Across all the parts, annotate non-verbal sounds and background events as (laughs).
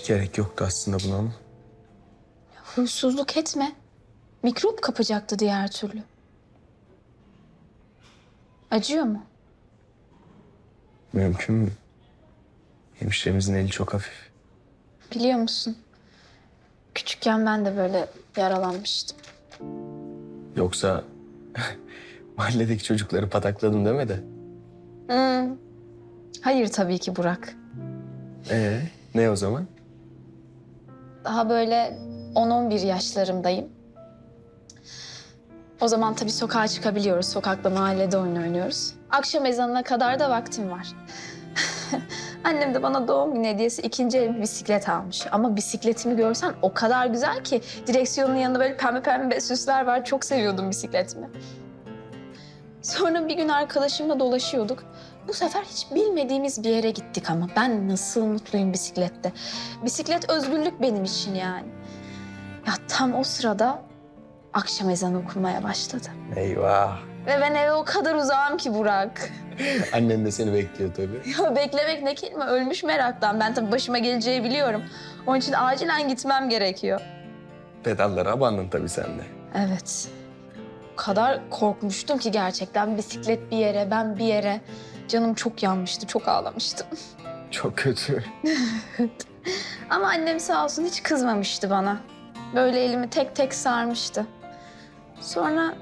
Hiç gerek yoktu aslında buna ama. Huysuzluk etme. Mikrop kapacaktı diğer türlü. Acıyor mu? Mümkün mü? Hemşiremizin eli çok hafif. Biliyor musun? Küçükken ben de böyle yaralanmıştım. Yoksa (laughs) mahalledeki çocukları patakladın deme de. Hmm. Hayır tabii ki Burak. Ee, ne o zaman? Daha böyle 10-11 yaşlarımdayım. O zaman tabii sokağa çıkabiliyoruz. Sokakta mahallede oyun oynuyoruz. Akşam ezanına kadar da vaktim var. (laughs) Annem de bana doğum günü hediyesi ikinci el bir bisiklet almış. Ama bisikletimi görsen o kadar güzel ki direksiyonun yanında böyle pembe pembe süsler var. Çok seviyordum bisikletimi. Sonra bir gün arkadaşımla dolaşıyorduk. Bu sefer hiç bilmediğimiz bir yere gittik ama ben nasıl mutluyum bisiklette. Bisiklet özgürlük benim için yani. Ya tam o sırada akşam ezanı okunmaya başladı. Eyvah. Ve ben eve o kadar uzağım ki Burak. (laughs) Annen de seni bekliyor tabii. Ya beklemek ne kelime ölmüş meraktan. Ben tabii başıma geleceği biliyorum. Onun için acilen gitmem gerekiyor. Pedallara abandın tabii sen de. Evet. O kadar korkmuştum ki gerçekten bisiklet bir yere, ben bir yere. Canım çok yanmıştı, çok ağlamıştım. (laughs) Çok kötü. Ama annem sağ olsun hiç kızmamıştı bana. Böyle elimi tek tek sarmıştı. Sonra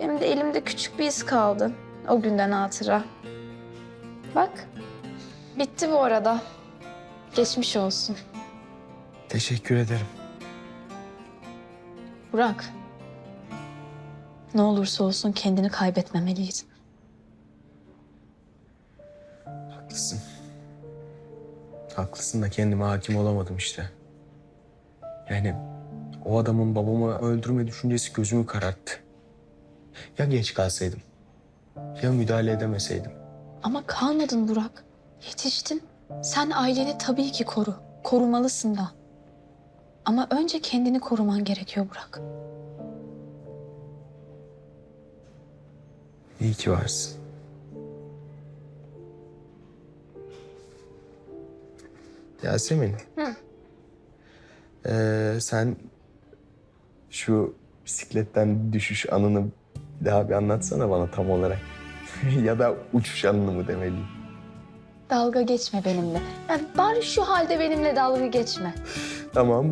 benim de elimde küçük bir iz kaldı. O günden hatıra. Bak, bitti bu arada. Geçmiş olsun. Teşekkür ederim. Burak. Ne olursa olsun kendini kaybetmemeliydin. Haklısın. Haklısın da kendime hakim olamadım işte. Yani o adamın babamı öldürme düşüncesi gözümü kararttı. Ya geç kalsaydım? Ya müdahale edemeseydim? Ama kalmadın Burak. Yetiştin. Sen aileni tabii ki koru. Korumalısın da. Ama önce kendini koruman gerekiyor Burak. İyi ki varsın. Yasemin. Hı. Ee, sen şu bisikletten düşüş anını daha bir anlatsana bana tam olarak. (laughs) ya da uçuş anını mı demeliyim? Dalga geçme benimle. Yani bari şu halde benimle dalga geçme. Tamam,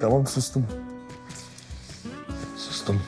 tamam sustum. Sustum.